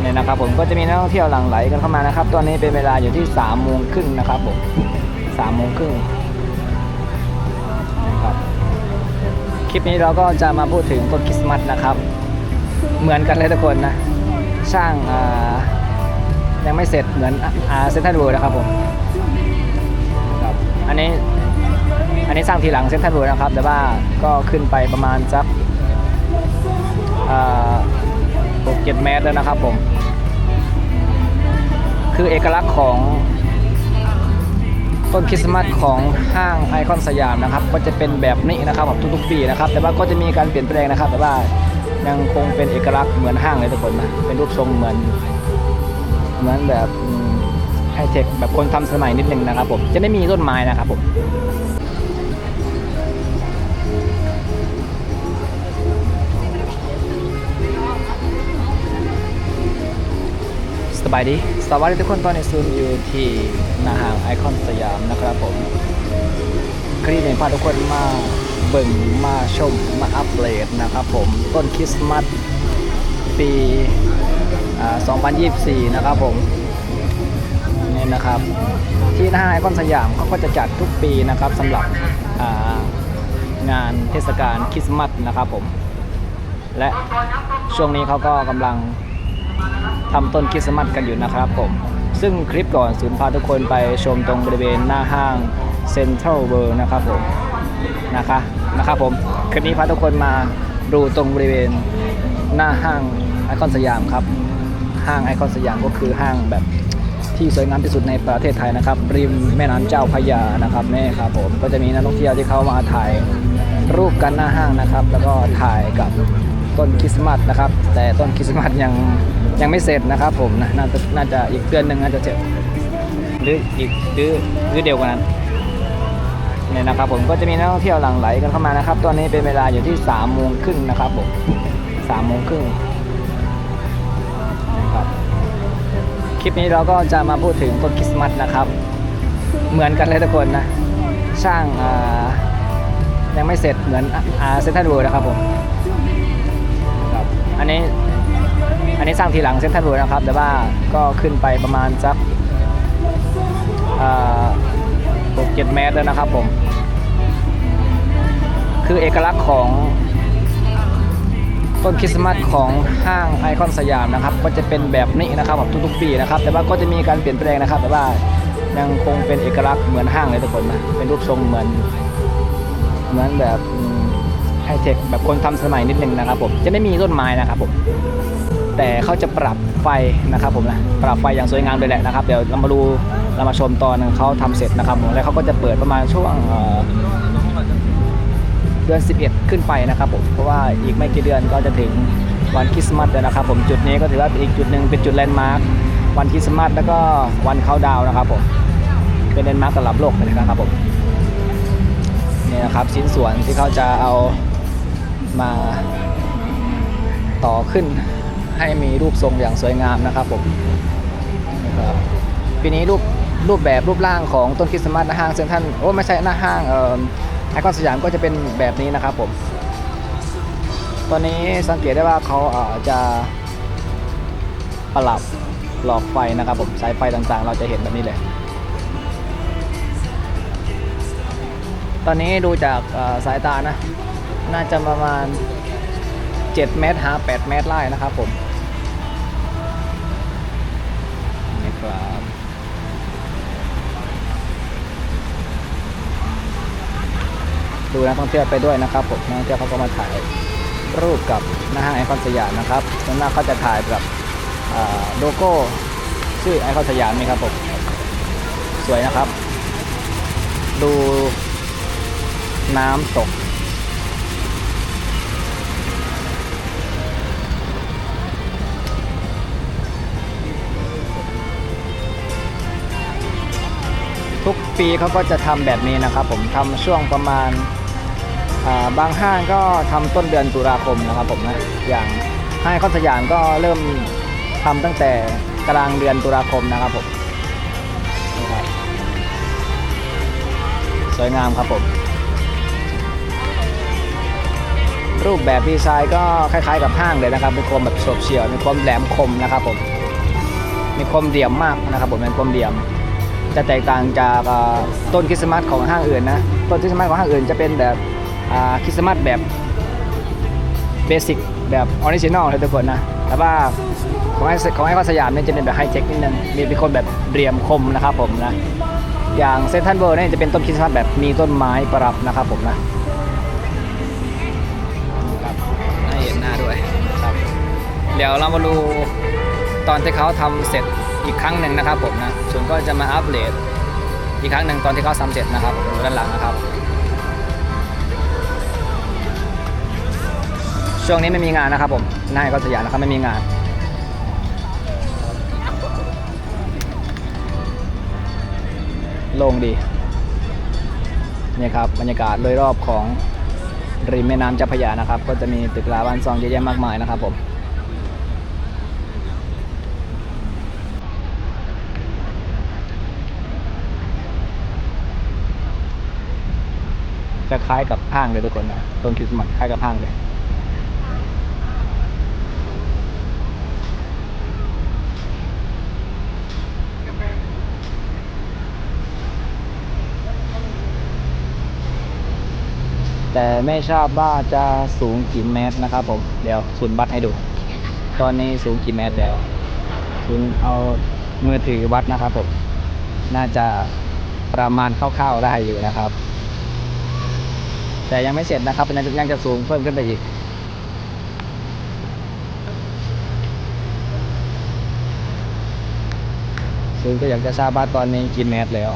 เนี่ยนะครับผมก็จะมีนักท่องเที่ยวหลั่งไหลกันเข้ามานะครับ ตอนนี้เป็นเวลาอยู่ที่3ามโมงครึ่งนะครับผมสามโมงครึ่งครับคลิปนี้เราก็จะมาพูดถึงต้นคริสต์มาสนะครับ เหมือนกันเลยทุกคนนะ ช่างยังไม่เสร็จเหมือนเซนทรัลเวิลด์นะครับผมครับอันนี้อันนี้สร้างทีหลังเซนทรัลเวิลด์นะครับ แต่ว่าก็ขึ้นไปประมาณสักอ่า หกเจ็ดเมตรแล้วนะครับผม คือเอกลักษณ์ของต้นคริสต์มาสของห้างไอคอนสยามนะครับ ก็จะเป็นแบบนี้นะครับผมทุกๆปีนะครับ แต่ว่าก็จะมีการเปลี่ยนแปลงนะครับ แต่ว่ายังคงเป็นเอกลักษณ์เหมือนห้างเลยทุกคนนะเป็นรูปทรงเหมือนเหมือนแบบไฮเทคแบบคนทำสมัยนิดนึงนะครับผมจะไม่มีต้นไม้นะครับผม บายดี สวัสดีทุกคนตอนนี้ซูนอยู่ที่หน้าห้างไอคอนสยามนะครับผมคลิปนี้พาทุกคนมาเบิ่งมาชมมาอัปเดตนะครับผมต้นคริสต์มาสปี2024 นะครับผมนี่นะครับ ที่หน้าหางไอคอนสยามเขาก็จะจัดทุกปีนะครับสำหรับงานเทศกาลคริสต์มาสนะครับผม และช่วงนี้เขาก็กำลัง ทำต้นคริสต์มาสกันอยู่นะครับผม ซึ่งคลิปก่อนศูนย์พาทุกคนไปชมตรงบริเวณหน้าห้างเซ็นทรัลเวิลด์นะครับผมนะคะนะครับผมคลิปนี้พาทุกคนมาดูตรงบริเวณหน้าห้างไอคอนสยามครับ ห้างไอคอนสยามก็คือห้างแบบที่สวยงามที่สุดในประเทศไทยนะครับ ริมแม่น้ำเจ้าพระยานะครับนี่ครับผมก็จะมีนักท่องเที่ยวที่เขามาถ่ายรูปกันหน้าห้างนะครับ แล้วก็ถ่ายกับต้นคริสต์มาสนะครับ แต่ต้นคริสต์มาสยัง ยังไม่เสร็จนะครับผมนะน่าจะน่าจะอีกเดือนหนึ่งน่าจะเสร็จหรืออีกหรือหรือเดียวกว่านั้นเนี่ยนะครับผมก็จะมีนักท่องเที่ยวหลั่งไหลกันเข้ามานะครับ ตอนนี้เป็นเวลาอยู่ที่3ามโมงครึ่งนะครับผมสามโมงครึ่งครับคลิปนี้เราก็จะมาพูดถึงต้นคริสต์มาสนะครับ เหมือนกันเลยทุกคนนะ ช่างอ่ายังไม่เสร็จเหมือนอาเซนทัลเวิลด์นะครับผมครับอันนี้ อันนี้สร้างทีหลังเส้นทางด่วนนะครับ แต่ว่าก็ขึ้นไปประมาณสักหกเจ็ดเมตรแล้วนะครับผม คือเอกลักษณ์ของต้นคริสต์มาสของห้างไอคอนสยามนะครับ ก็จะเป็นแบบนี้นะครับผมทุกๆปีนะครับ แต่ว่าก็จะมีการเปลี่ยนแปลงนะครับ แต่ว่ายังคงเป็นเอกลักษณ์เหมือนห้างเลยทุกคนนะเป็นรูปทรงเหมือนเหมือนแบบไฮเทคแบบคนทำสมัยนิดนึงนะครับผมจะไม่มีต้นไม้นะครับผม แต่เขาจะปรับไฟนะครับผมนะปรับไฟอย่างสวยงามเลยแหละนะครับเดี๋ยวเรามาดูเรามาชมตอนเขาทำเสร็จนะครับผมแล้วเขาก็จะเปิดประมาณช่วงเอ่อเดือน 11 ขึ้นไปนะครับผมเพราะว่าอีกไม่กี่เดือนก็จะถึงวันคริสต์มาสแล้วนะครับผมจุดนี้ก็ถือว่าเป็นอีกจุดหนึ่งเป็นจุดแลนด์มาร์ควันคริสต์มาสแล้วก็วันเขาดาวน์นะครับผมเป็นแลนด์มาร์คสำหรับโลกเลยนะครับผมนี่นะครับชิ้นส่วนที่เขาจะเอามาต่อขึ้น ให้มีรูปทรงอย่างสวยงามนะครับผมนะครับปีนี้รูปรูปแบบรูปร่างของต้นคริสต์มาสหน้าห้างเซ็นทรัลโอ้ไม่ใช่หน้าห้างเอ่อไอคอนสยามก็จะเป็นแบบนี้นะครับผม ตอนนี้สังเกตได้ว่าเขาเจะประหลับหลอกไฟนะครับผมสายไฟต่างๆ เราจะเห็นแบบนี้เลย ตอนนี้ดูจากสายตานะ น่าจะประมาณ 7 เมตรหา8เมตรไล่นะครับผม ดูนักท่องเที่ยวไปด้วยนะครับผมนักท่องเที่ยวเขาก็มาถ่ายรูปกับหน้าห้างไอคอนสยามนะครับส่วนมากเขาจะถ่ายกับโลโก้ชื่อไอคอนสยามนี่ครับผมสวยนะครับ ดูน้ำตกทุกปีเขาก็จะทำแบบนี้นะครับผมทำช่วงประมาณ บางห้างก็ทำต้นเดือนตุลาคมนะครับผมนะอย่างห้างไอคอนสยามก็เริ่มทำตั้งแต่กลางเดือนตุลาคมนะครับผมสวยงามครับผม รูปแบบดีไซน์ก็คล้ายๆกับห้างเลยนะครับมีความแบบโฉบเฉี่ยวมีความแหลมคมนะครับผมมีความเดี่ยมมากนะครับผมเป็นความเดี่ยม จะแตกต่างจากต้นคริสต์มาสของห้างอื่นนะต้นคริสต์มาสของห้างอื่นจะเป็นแบบ คริสต์มาสแบบเบสิกแบบออริจินอลเลยทุกคนนะ แต่ว่าของไอ้ของไอ้ข้อสยามเนี่ยจะเป็นแบบไฮเทคนิดนึง มีเป็นคนแบบเรียมคมนะครับผมนะ อย่างเซนทันเบิร์เนี่ยจะเป็นต้นคริสต์มาสแบบมีต้นไม้ประดับนะครับผมนะครับให้เห็นหน้าด้วยครับ เดี๋ยวเรามาดูตอนที่เขาทำเสร็จอีกครั้งหนึ่งนะครับผมนะส่วนก็จะมาอัปเดตอีกครั้งหนึ่งตอนที่เขาทำเสร็จนะครับผมดูด้านหลังนะครับ ช่วงนี้ไม่มีงานนะครับผมหน้าก็สยามนะครับไม่มีงานโล่งดีเนี่ยครับบรรยากาศโดยรอบของริมแม่น้ำเจ้าพระยานะครับ ก็จะมีตึกราบ้านซองเยอะแยะมากมายนะครับผมจะคล้ายกับห้างเลยทุกคนนะต้นคริสต์มาสคล้ายกับห้างเลย แต่ไม่ทราบว่าจะสูงกี่เมตรนะครับผม เดี๋ยวศูนย์วัดให้ดู ตอนนี้สูงกี่เมตรแล้วศูนย์เอามือถือวัดนะครับผม น่าจะประมาณคร่าวๆได้อยู่นะครับ แต่ยังไม่เสร็จนะครับยังจะยังจะสูงเพิ่มขึ้นไปอีกซึ่งก็อยากจะทราบว่าตอนนี้กี่เมตรแล้ว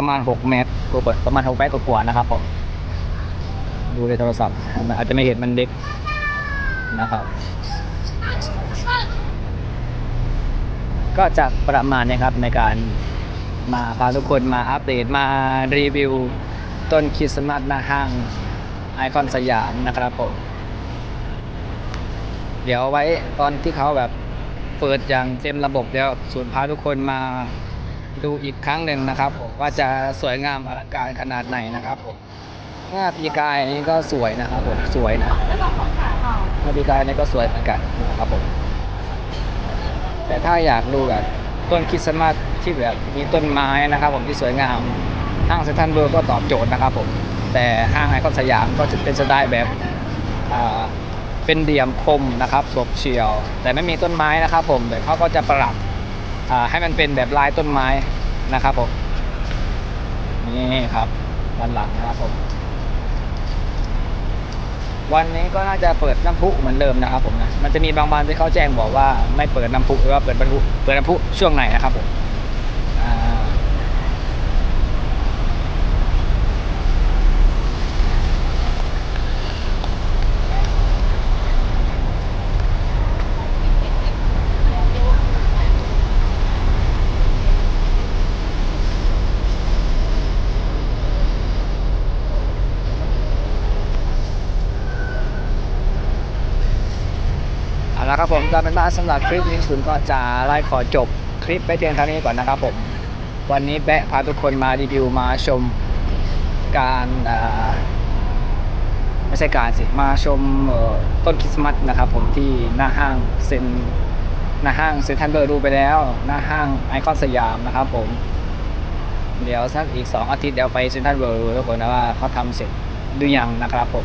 ประมาณ 6 เมตรกว่าประมาณ6เมตรกว่านะครับผมดูในโทรศัพท์อาจจะไม่เห็นมันเล็กนะครับ ก็จะประมาณนี้ครับในการมาพาทุกคนมาอัปเดตมารีวิว ต้นคริสต์มาสหน้าห้างไอคอนสยามนะครับผม เดี๋ยวไว้ตอนที่เขาแบบเปิดอย่างเต็มระบบแล้วส่วนพาทุกคนมา ดูอีกครั้งหนึ่งนะครับผมว่าจะสวยงามอลังการขนาดไหนนะครับผมงาปีกายอันนี้ก็สวยนะครับผมสวยนะงาปีกายอันนี้ก็สวยเหมือนกันนะครับผมแต่ถ้าอยากดูแบบต้นคริสต์มาสที่แบบมีต้นไม้นะครับผมที่สวยงามห้างเซ็นทรัลเวิลด์ก็ตอบโจทย์นะครับผมแต่ห้างไอคอนสยามก็จะเป็นสไตล์แบบเป็นเดี่ยมคมนะครับสบเฉียว แต่ไม่มีต้นไม้นะครับผมแต่เขาก็จะปรับอ่า ให้มันเป็นแบบลายต้นไม้นะครับผมนี่ครับด้านหลังนะครับผมวันนี้ก็น่าจะเปิดน้ำพุเหมือนเดิมนะครับผมนะ มันจะมีบางวันที่เขาแจ้งบอกว่าไม่เปิดน้ำพุหรือว่าเปิดน้ำพุเปิดน้ำพุช่วงไหนนะครับผมอ่าเอาละครับผม ก็เป็นบ้านสำหรับคลิปนี้คุณก็จะไล่ขอจบคลิปไปเพียงเท่านี้ก่อนนะครับผมวันนี้แบะพาทุกคนมารีวิวมาชมการไม่ใช่การสิมาชมต้นคริสต์มาสนะครับผมที่หน้าห้างเซนหน้าห้างเซ็นทรัลเบอร์ดูไปแล้ว หน้าห้างไอคอนสยามนะครับผม เดี๋ยวสักอีก 2 อาทิตย์เดี๋ยวไปเซ็นทรัลเบอร์ดูทุกคนนะว่าเขาทำเสร็จหรือยังนะครับผม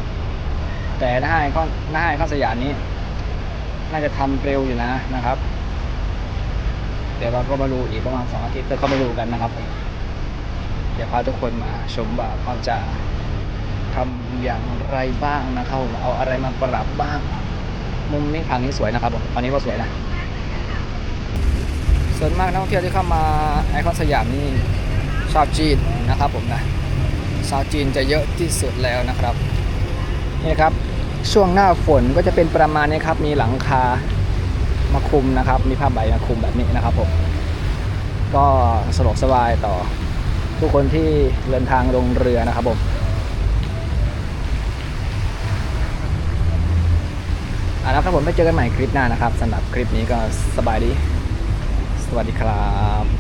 แต่หน้าไอคอนหน้าไอคอนสยามนี้ น่าจะทำเร็วอยู่นะนะครับ เดี๋ยวเราก็มาดูอีกประมาณสองอาทิตย์แล้วก็มาดูกันนะครับผมเดี๋ยวพาทุกคนมาชมว่าเขาจะททำอย่างไรบ้างนะครับเอาอะไรมาปรับบ้างมุมนี้ทางนี้สวยนะครับผมตอนนี้ก็สวยนะส่วนมากนักท่องเที่ยวที่เข้ามาไอคอนสยามนี่ชาวจีนนะครับผมนะชาวจีนจะเยอะที่สุดแล้วนะครับนี่ครับ ช่วงหน้าฝนก็จะเป็นประมาณนี้ครับ มีหลังคามาคุมนะครับ มีผ้าใบมาคุมแบบนี้นะครับผมก็สะดวกสบายต่อผู้คนที่เดินทางลงเรือนะครับผมอะแล้วครับผมไปเจอกันใหม่คลิปหน้านะครับสำหรับคลิปนี้ก็สบายดี สวัสดีครับ